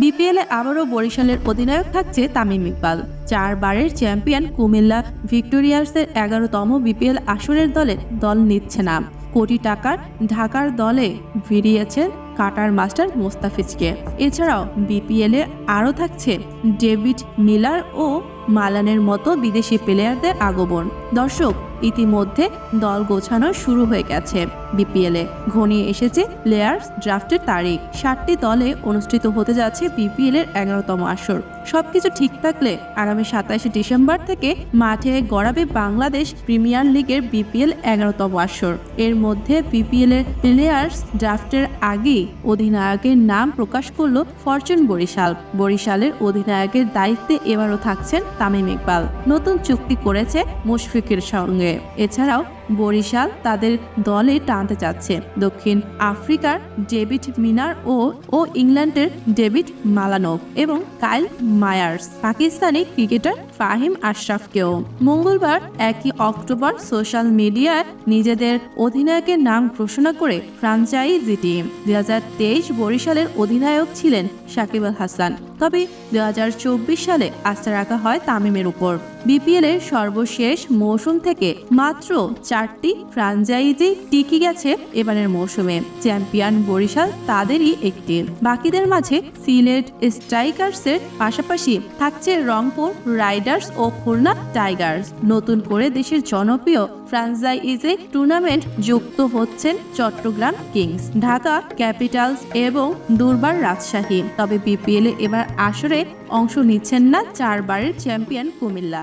বিপিএলে আবারও বরিশালের অধিনায়ক থাকছে তামিম ইকবাল। চারবারের চ্যাম্পিয়ন কুমিল্লা ভিক্টোরিয়ার্সের এগারোতম বিপিএল আসরের দলে দল নিচ্ছে না। কোটি টাকার ঢাকার দলে ভিড়িয়েছেন কাটার মাস্টার মোস্তাফিজকে। এছাড়াও বিপিএলে আরও থাকছে ডেভিড মিলার ও মালানের মতো বিদেশি প্লেয়ারদের আগমন। দর্শক, ইতিমধ্যে দল গোছানো শুরু হয়ে গেছে বিপিএলে। ঘনিয়ে এসেছে প্লেয়ার্স ড্রাফটের তারিখ। ষাটটি দলে অনুষ্ঠিত হতে যাচ্ছে বিপিএল এর এগারোতম আসর। সবকিছু ঠিক থাকলে আগামী সাতাশে ডিসেম্বর থেকে মাঠে গড়াবে বাংলাদেশ প্রিমিয়ার লিগের বিপিএল এগারোতম আসর। এর মধ্যে বিপিএল এর প্লেয়ার্স ড্রাফটের আগেই অধিনায়কের নাম প্রকাশ করল ফরচুন বরিশাল। বরিশালের অধিনায়কের দায়িত্বে এবারও থাকছেন তামিম ইকবাল। নতুন চুক্তি করেছে মুশফিকের সঙ্গে। এছাড়াও বরিশাল তাদের দলে টানতে চাচ্ছে। দক্ষিণ আফ্রিকার ডেভিড মিনার ও ও ইংল্যান্ডের ডেভিড মালানোভ এবং Kyle Mayers. Pakistani cricketer Fahim আশরাফকেও। মঙ্গলবার একই অক্টোবর সোশ্যাল মিডিয়ায় নিজেদের অধিনায়কের নাম ঘোষণা করে ফ্রাঞ্চাইজি টিম। দুই হাজার তেইশ বরিশালের অধিনায়ক ছিলেন সাকিব আল হাসান। তবে দুই হাজার চব্বিশ সালে আস্থা রাখা হয় তামিমের উপর। বিপিএল এর সর্বশেষ মৌসুম থেকে মাত্র চারটি ফ্রাঞ্চাইজি টিকে গেছে এবারের মৌসুমে। চ্যাম্পিয়ন বরিশাল তাদেরই একটি। বাকিদের মাঝে সিলেট স্ট্রাইকার্সের পাশাপাশি থাকছে রংপুর রাইডার্স ও খুলনা টাইগার্স। নতুন করে দেশের জনপ্রিয় ফ্রাঞ্চাইজি টুর্নামেন্ট যুক্ত হচ্ছেন চট্টগ্রাম কিংস। ঢাকা ক্যাপিটালস এবং দুর্বার রাজশাহী। তবে বিপিএল এবার আসরে অংশ নিচ্ছেন না চারবারের চ্যাম্পিয়ন কুমিল্লা।